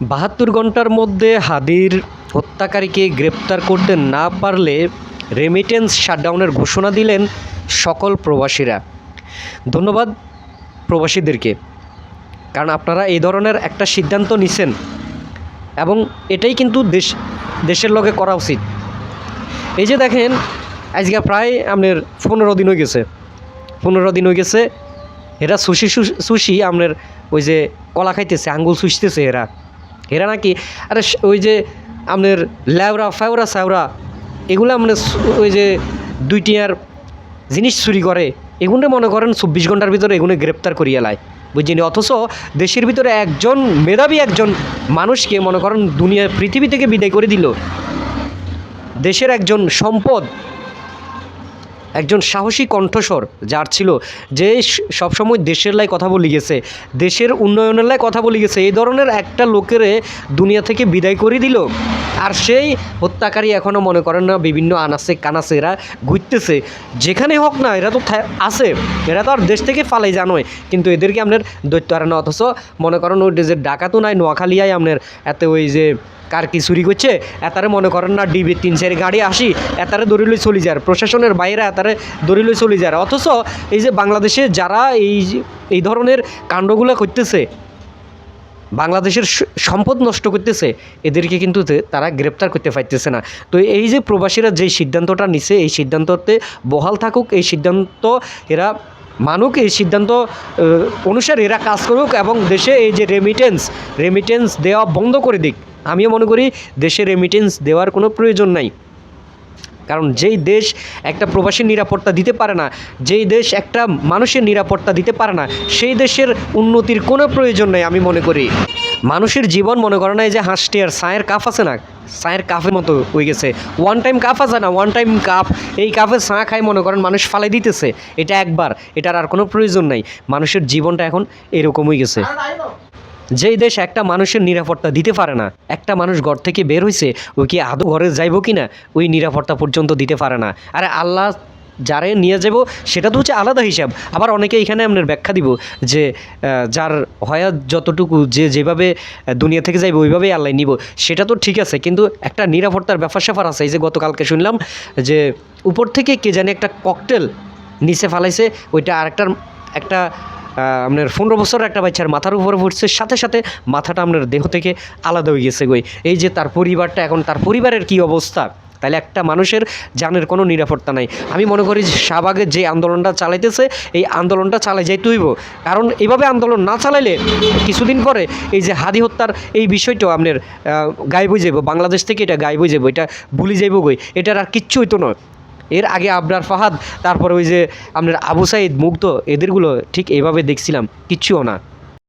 বাহাত্তর ঘণ্টার মধ্যে হাদির হত্যাকারীকে গ্রেপ্তার করতে না পারলে রেমিটেন্স শাটডাউনের ঘোষণা দিলেন সকল প্রবাসীরা। ধন্যবাদ প্রবাসীদেরকে, কারণ আপনারা এই ধরনের একটা সিদ্ধান্ত নিছেন এবং এটাই কিন্তু দেশ, দেশের লগে করা উচিত। এই যে দেখেন, আজকে প্রায় আপনার পনেরো দিন হয়ে গেছে। পনেরো দিন হয়ে গেছে, এরা সুশি সুশি আপনার ওই যে কলা খাইতেছে, আঙ্গুল শুষতেছে এরা। এরা নাকি, আরে ওই যে আপনার ল্যাওরা ফ্যাওরা স্যাওরা এগুলো মানে ওই যে দুইটিয়ার জিনিস চুরি করে এগুলো মনে করেন চব্বিশ ঘণ্টার ভিতরে এগুলো গ্রেপ্তার করিয়ে লায় বুঝিনি অথচ দেশের ভিতরে একজন মেধাবী একজন মানুষকে মনে করেন দুনিয়া, পৃথিবী থেকে বিদায় করে দিল। দেশের একজন সম্পদ একজন সাহসী কণ্ঠস্বর, যার ছিল যে সবসময় দেশের লাই কথা বলি গেছে, দেশের উন্নয়নের লাই কথা বলি গেছে, এই ধরনের একটা লোকেরে দুনিয়া থেকে বিদায় করে দিল। আর সেই হত্যাকারী এখনও মনে করেন না, বিভিন্ন আনাসে কানাসে এরা ঘুরতেছে। যেখানে হোক না, এরা তো আছে, এরা তো আর দেশ থেকে ফালাই জানোয় কিন্তু এদেরকে আপনার দৈত্য আর না অথচ মনে করেন ওই যে ডাকাতও নাই নোয়াখালিয়ায় আপনার এত ওই যে কার কি চুরি করছে, এতারে মনে করেন না ডিবি তিন চারি গাড়ি আসি, এতারে দড়ি লই চলে যায়। প্রশাসনের বাইরে এতারে দড়ি লই চলে যায়। অথচ এই যে বাংলাদেশে যারা এই এই ধরনের কাণ্ডগুলো করতেছে, বাংলাদেশের সম্পদ নষ্ট করতেছে, এদেরকে কিন্তু তারা গ্রেপ্তার করতে পারতেছে না। তো এই যে প্রবাসীরা যে সিদ্ধান্তটা নিছে, এই সিদ্ধান্ততে বহাল থাকুক, এই সিদ্ধান্ত এরা মানুক, এই সিদ্ধান্ত অনুসারে এরা কাজ করুক এবং দেশে এই যে রেমিটেন্স রেমিটেন্স দেওয়া বন্ধ করে দিক। আমিও মনে করি দেশে রেমিটেন্স দেওয়ার কোনো প্রয়োজন নাই। কারণ যেই দেশ একটা প্রবাসীর নিরাপত্তা দিতে পারে না, যেই দেশ একটা মানুষের নিরাপত্তা দিতে পারে না, সেই দেশের উন্নতির কোনো প্রয়োজন নেই আমি মনে করি। মানুষের জীবন মনে করে না যে হাঁসটি আর সায়ের কাপ আছে না? সায়ের কাফের মতো হয়ে গেছে। ওয়ান টাইম কাপ আছে না? ওয়ান টাইম কাপ এই কাপে সাঁ খাই মনে করেন মানুষ ফালাই দিতেছে। এটা একবার, এটার আর কোনো প্রয়োজন নাই। মানুষের জীবনটা এখন এরকম হয়ে গেছে। যেই দেশ একটা মানুষের নিরাপত্তা দিতে পারে না, একটা মানুষ ঘর থেকে বের হয়েছে ওই কি আদৌ ঘরে যাইবো কি না ওই নিরাপত্তা পর্যন্ত দিতে পারে না। আরে আল্লাহ যারে নিয়ে যাব সেটা তো হচ্ছে আলাদা হিসাব। আবার অনেকে এখানে আপনার ব্যাখ্যা দিব যে যার হয়াত যতটুকু যে যেভাবে দুনিয়া থেকে যাইবে, ওইভাবেই আল্লাহ নিব। সেটা তো ঠিক আছে, কিন্তু একটা নিরাপত্তার ব্যাপার স্যাপার আছে। এই যে গতকালকে শুনলাম যে, উপর থেকে কে জানি একটা ককটেল নিচে ফালাইছে, ওইটা আরেকটার, একটা আপনার পনেরো বছরের একটা বাচ্চার মাথার উপরে পড়ছে, সাথে সাথে মাথাটা আপনার দেহ থেকে আলাদা হয়ে গেছে গই। এই যে তার পরিবারটা, এখন তার পরিবারের কি অবস্থা? তাহলে একটা মানুষের জানের কোনো নিরাপত্তা নাই। আমি মনে করি শাহবাগের যে আন্দোলনটা চালাইতেছে, এই আন্দোলনটা চালাই যাইতে হইব। কারণ এভাবে আন্দোলন না চালাইলে কিছুদিন পরে এই যে হাদি হত্যার এই বিষয়টাও আপনার গায়েব হয়ে যাব বাংলাদেশ থেকে এটা গায়েব হয়ে যাব এটা ভুলে যাইব গই। এটার আর কিচ্ছু হইতো নয় এর আগে আবরার ফাহাদ, তারপরে ওই যে আপনার আবু সাইদ মুগ্ধ, এদেরগুলো ঠিক এইভাবে দেখছিলাম, কিচ্ছুও না।